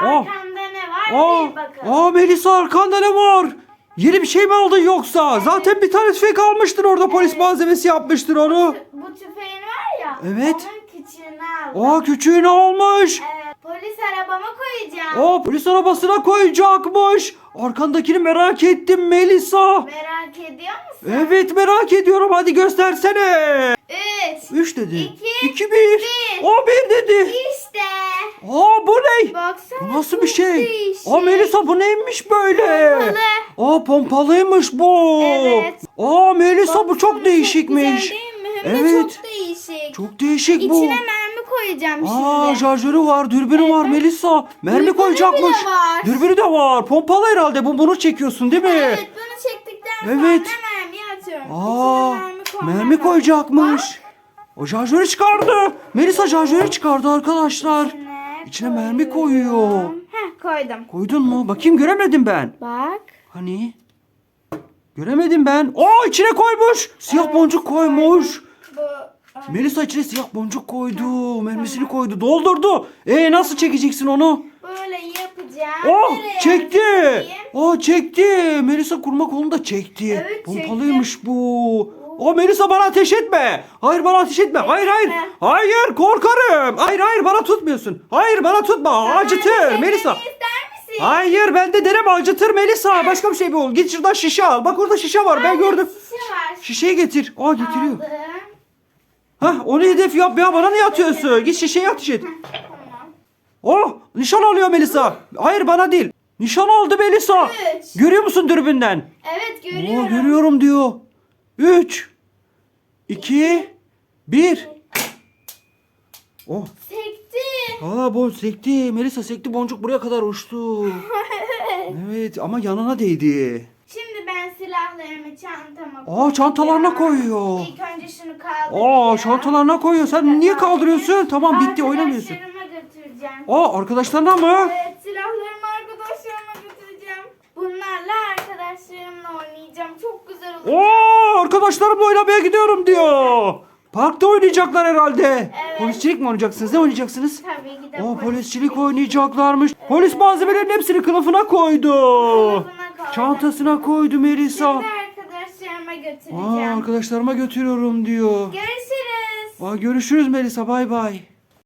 Arkamda ne var Aa, bir bakalım. aa Melisa arkanda ne var? Yeni bir şey mi aldın yoksa? Zaten bir tane tüfek almıştın orada polis malzemesi yapmıştın onu. Bu tüfeğin var ya. Evet. Onun küçüğünü aldım. Aa küçüğünü almış. Evet, polis arabama koyacağım. Aa polis arabasına koyacakmış. Arkandakini merak ettim Melisa. Merak ediyor musun? Evet merak ediyorum hadi göstersene. Üç. 3 dedi. İki, 2 1. bir. O 1 dedi. İşte. Aa bu ne? Baksana. Bu nasıl bir şey? değişik. Aa Melisa bu neymiş böyle? Pompalı. Aa pompalıymış bu. Evet. Aa Melisa bu çok değişikmiş. Güzel değil mi? Hem de Evet. çok değişik. Çok değişik bu. İçine mermi koyacağım Aa şimdi. şarjörü var, dürbünü var. Melisa. Mermi Dürbünü koyacakmış. bile var. Dürbünü de var. Pompalı herhalde. Bu bunu çekiyorsun değil mi? Evet bunu çektikten sonra Evet. mermiyi atıyorum. Aa, İçine mermi koymam mermi lazım. koyacakmış. O şarjörü çıkardı. Melisa şarjörü çıkardı arkadaşlar. İçine, İçine mermi koyuyor. Heh koydum. Koydun mu? Bakayım göremedim ben. Bak. Hani? Göremedim ben. Aa içine koymuş. Siyah Evet, boncuk koymuş. Bu Melisa içine siyah boncuk koydu. Mermisini koydu. Doldurdu. E nasıl çekeceksin onu? böyle yapacağım. Oh Nereye çekti. yapayım? Aa çekti. Melisa kurma kolunu da çekti. Evet, Pompalıymış bu. O Melisa bana ateş etme. Hayır bana ateş etme. Hayır hayır. Hayır korkarım. Hayır hayır bana tutmuyorsun. Hayır bana tutma. Acıtır Melisa. Hayır ben de denem acıtır Melisa. Başka bir şey mi ol? Git şuradan şişe al. Bak orada şişe var. Ben gördüm. Şişe var. Şişeyi getir. Aa getiriyor. Hah onu hedef yap ya. Bana niye atıyorsun? Git şişeyi ateş et. Oh nişan alıyor Melisa. Hayır bana değil. Nişan aldı Melisa. Görüyor musun dürbünden? Evet Oo, görüyorum. görüyorum diyor. 3 2 1 Oh. Sekti. Aa bu sekti. Melisa sekti boncuk buraya kadar uçtu. evet ama yanına değdi. Şimdi ben silahlarımı çantama Aa çantalarına koyuyor. İlk önce şunu kaldıracağım. Aa çantalarına koyuyor. Sen niye kaldırıyorsun? Tamam bitti oynamıyorsun. Arkadaşlarıma götüreceğim. Aa arkadaşlarına mı? Evet silahlarımı arkadaşlarıma götüreceğim. Bunlarla arkadaşlarımla oynayacağım. Çok güzel olacak. Oo arkadaşlarımla oynamaya gidiyorum diyor. Parkta oynayacaklar herhalde. Evet. Polisçilik mi oynayacaksınız? Ne oynayacaksınız? Tabii ki de Oo polis- polisçilik oynayacaklarmış. Polis malzemelerinin hepsini kılıfına koydu. Koydum. Çantasına koydu Melisa. Şimdi arkadaşlarıma Aa götüreceğim. arkadaşlarıma götürüyorum diyor. Görüşürüz. Aa, görüşürüz Melisa bay bay.